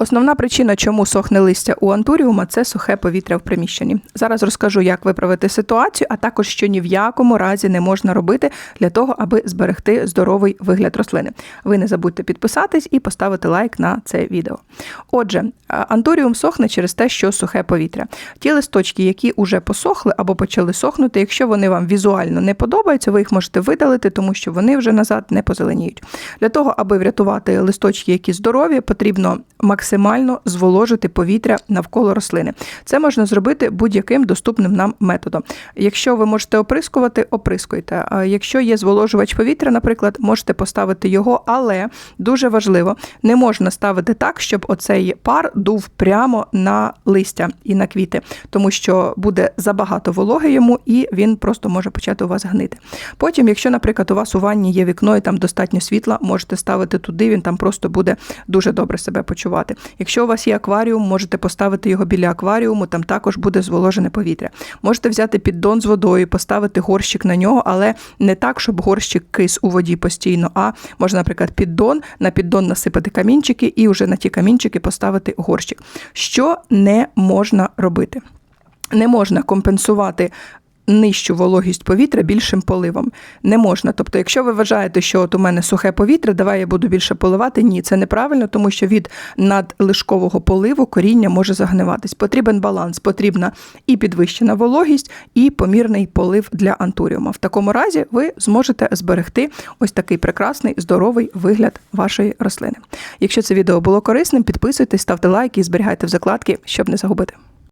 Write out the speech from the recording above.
Основна причина, чому сохне листя у антуріума, це сухе повітря в приміщенні. Зараз розкажу, як виправити ситуацію, а також що ні в якому разі не можна робити для того, аби зберегти здоровий вигляд рослини. Ви не забудьте підписатись і поставити лайк на це відео. Отже, а, антуріум сохне через те, що сухе повітря. Ті листочки, які вже посохли або почали сохнути, якщо вони вам візуально не подобаються, ви їх можете видалити, тому що вони вже назад не позеленіють. Для того, аби врятувати листочки, які здорові, потрібно максимально зволожити повітря навколо рослини. Це можна зробити будь-яким доступним нам методом. Якщо ви можете оприскувати, оприскуйте. Якщо є зволожувач повітря, наприклад, можете поставити його, але дуже важливо, не можна ставити так, щоб оцей пар дув прямо на листя і на квіти, тому що буде забагато вологи йому, і він просто може почати у вас гнити. Потім, якщо, наприклад, у вас у ванні є вікно і там достатньо світла, можете ставити туди, він там просто буде дуже добре себе почувати. Якщо у вас є акваріум, можете поставити його біля акваріуму, там також буде зволожене повітря. Можете взяти піддон з водою, поставити горщик на нього, але не так, щоб горщик кис у воді постійно, а можна, наприклад, піддон, на піддон насипати камінчики і вже на ті камінчики поставити горщик. Що не можна робити? Не можна компенсувати нижчу вологість повітря більшим поливом. Не можна. Тобто, якщо ви вважаєте, що от у мене сухе повітря, давай я буду більше поливати. Ні, це неправильно, тому що від надлишкового поливу коріння може загниватись. Потрібен баланс, потрібна і підвищена вологість, і помірний полив для антуріума. В такому разі ви зможете зберегти ось такий прекрасний здоровий вигляд вашої рослини. Якщо це відео було корисним, підписуйтесь, ставте лайки і зберігайте в закладки, щоб не загубити.